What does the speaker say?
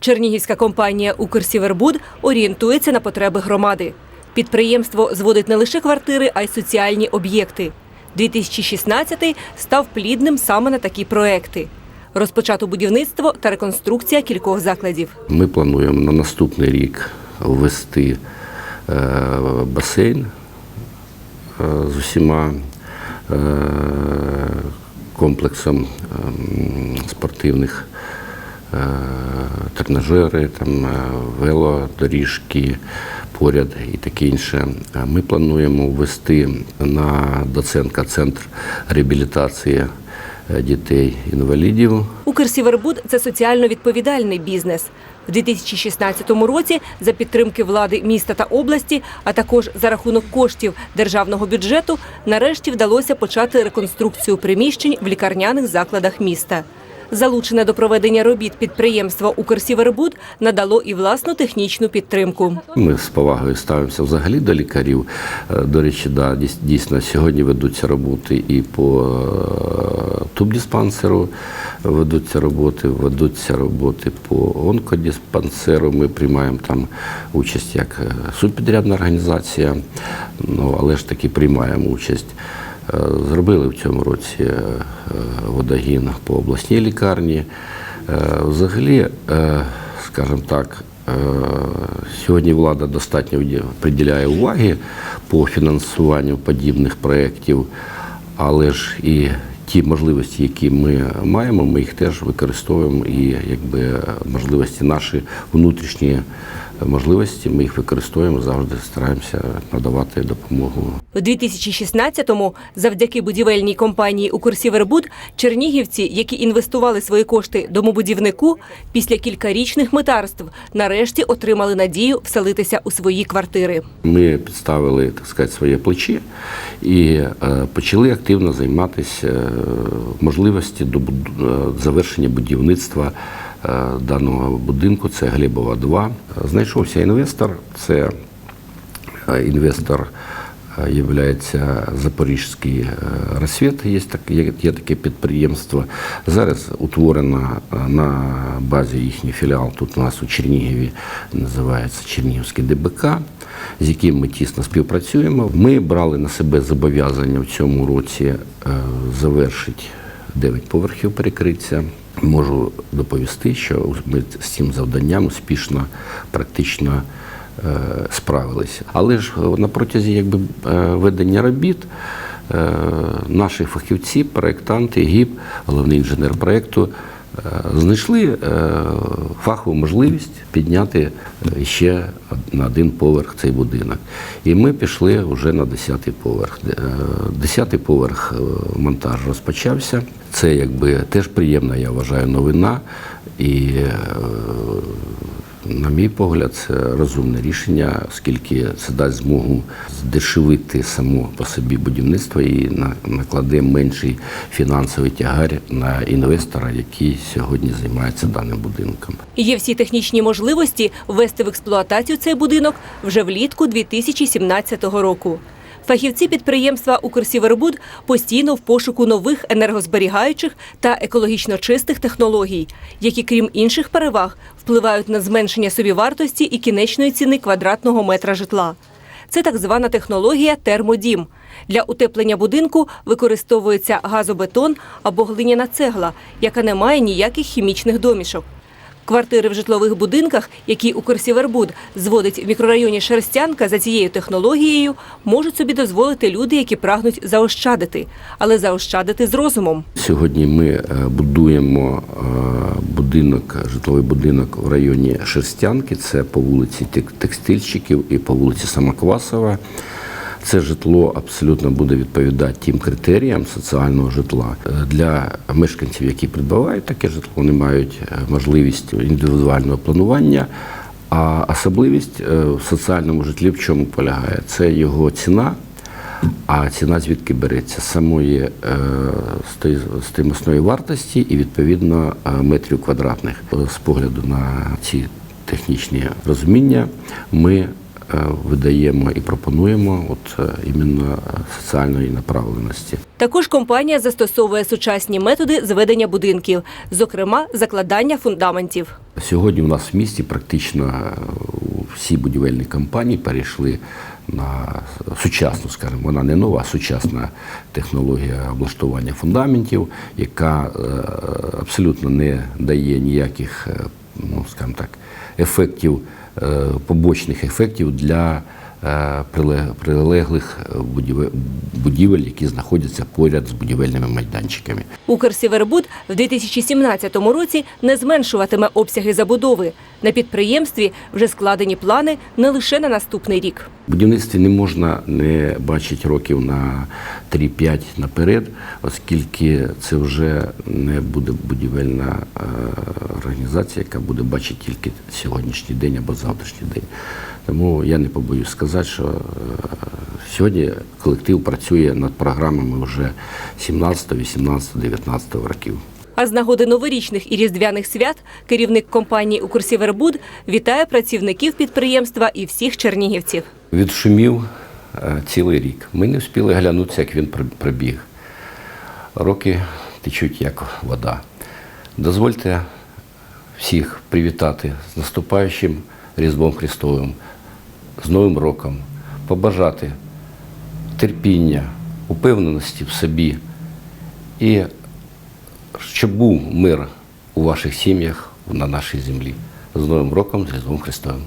Чернігівська компанія Укрсівербуд орієнтується на потреби громади. Підприємство зводить не лише квартири, а й соціальні об'єкти. 2016 став плідним саме на такі проекти. Розпочато будівництво та реконструкція кількох закладів. Ми плануємо на наступний рік ввести е, басейн е, з усіма е, комплексом ем, спортивних тренажери, там, е, велодоріжки поряд і таке інше. Ми плануємо ввести на Доценка центр реабілітації е, дітей-інвалідів. Укрсівербуд це соціально відповідальний бізнес. В 2016 році за підтримки влади міста та області, а також за рахунок коштів державного бюджету, нарешті вдалося почати реконструкцію приміщень в лікарняних закладах міста. Залучене до проведення робіт підприємство Укрсівербуд надало і власну технічну підтримку. Ми з повагою ставимося взагалі до лікарів. Е, До речі, да, дійсно сьогодні ведуться роботи і по е, тубдиспансеру, ведуться роботи, ведуться роботи по онкодиспансеру. Ми приймаємо там участь як е, субпідрядна організація, ну але ж таки приймаємо участь. Зробили в цьому році е, е, водогін по обласній лікарні. Е, Взагалі, скажімо так, сьогодні влада достатньо приділяє уваги по фінансуванню подібних проєктів, але ж і ті можливості, які ми маємо, ми їх теж використовуємо і якби можливості наші внутрішні можливості, ми їх використовуємо, завжди стараємося надавати допомогу У 2016-му завдяки будівельній компанії «Укрсівербуд» чернігівці, які інвестували свої кошти домобудівнику, після кількарічних митарств нарешті отримали надію вселитися у свої квартири. Ми підставили так сказати, своє плече і е, почали активно займатися е, можливості до е, завершення будівництва даного будинку. Це Глебова 2. Знайшовся інвестор. Це е, інвестор е, являється Запорізький е, розсвіт. Є таке, є, є таке підприємство. Зараз утворено е, на базі їхній філіал. Тут у нас у Чернігові називається Чернігівський ДБК, з яким ми тісно співпрацюємо. Ми брали на себе зобов'язання в цьому році е, завершити 9 поверхів перекриття. Можу доповісти, що ми з цим завданням успішно практично е, справилися. Але ж на протязі якби, е, ведення робіт е, наші фахівці, проєктанти, ГІП, головний інженер проєкту, е, знайшли е, фахову можливість підняти е, ще на один поверх цей будинок. І ми пішли вже на 10-й поверх. Е, 10-й поверх е, монтаж розпочався. Це якби теж приємна, я вважаю, новина. І е, на мій погляд, це розумне рішення, оскільки це дасть змогу здешевити само по собі будівництво і на- накладе менший фінансовий тягар на інвестора, який сьогодні займається даним будинком. Є всі технічні можливості ввести в експлуатацію цей будинок вже влітку 2017 року. Фахівці підприємства «Укрсівербуд» постійно в пошуку нових енергозберігаючих та екологічно чистих технологій, які, крім інших переваг, впливають на зменшення собівартості і кінечної ціни квадратного метра житла. Це так звана технологія термодім. Для утеплення будинку використовується газобетон або глиняна цегла, яка не має ніяких хімічних домішок. Квартири в житлових будинках, які Укрсівербуд зводить в мікрорайоні Шерстянка за цією технологією, можуть собі дозволити люди, які прагнуть заощадити, але заощадити з розумом. Сьогодні ми е, будуємо е, будинок, житловий будинок в районі Шерстянки. Це по вулиці Тек- Текстильщиків і по вулиці Самоквасова. Це житло абсолютно буде відповідати тим критеріям соціального житла. Е, Для мешканців, які придбавають таке житло, вони мають е, можливість індивідуального планування. А особливість е, в соціальному житлі в чому полягає? Це його ціна, а ціна звідки береться? Самої з вартості і відповідно метрів квадратних. З погляду на ці технічні розуміння ми видаємо і пропонуємо от е, іменно соціальної направленості. Також компанія застосовує сучасні методи зведення будинків, зокрема закладання фундаментів. Сьогодні у нас в місті практично е, всі будівельні компанії перейшли на сучасну, скажімо, вона не нова, а сучасна технологія облаштування фундаментів, яка е, абсолютно не дає ніяких, е, ну скажімо так, ефектів, е, побочних ефектів для е, прилеглих будівель, будівель, які знаходяться поряд з будівельними майданчиками. Укрсівербуд в 2017 році не зменшуватиме обсяги забудови. На підприємстві вже складені плани не лише на наступний рік. В будівництві не можна не бачити років на 3-5 наперед, оскільки це вже не буде будівельна е, організація, яка буде бачити тільки сьогоднішній день або завтрашній день. Тому я не побоюсь сказати, що е, сьогодні колектив працює над програмами вже 17, 18, 19 років. А з нагоди новорічних і різдвяних свят керівник компанії Укрсівербуд вітає працівників підприємства і всіх чернігівців. Відшумів е, цілий рік. Ми не встигли глянутися, як він при- прибіг. Роки течуть як вода. Дозвольте всіх привітати з наступаючим Різдвом Христовим, з Новим роком, побажати терпіння, упевненості в собі і щоб був мир у ваших сім'ях на нашій землі. З Новим роком, з Різдвом Христовим.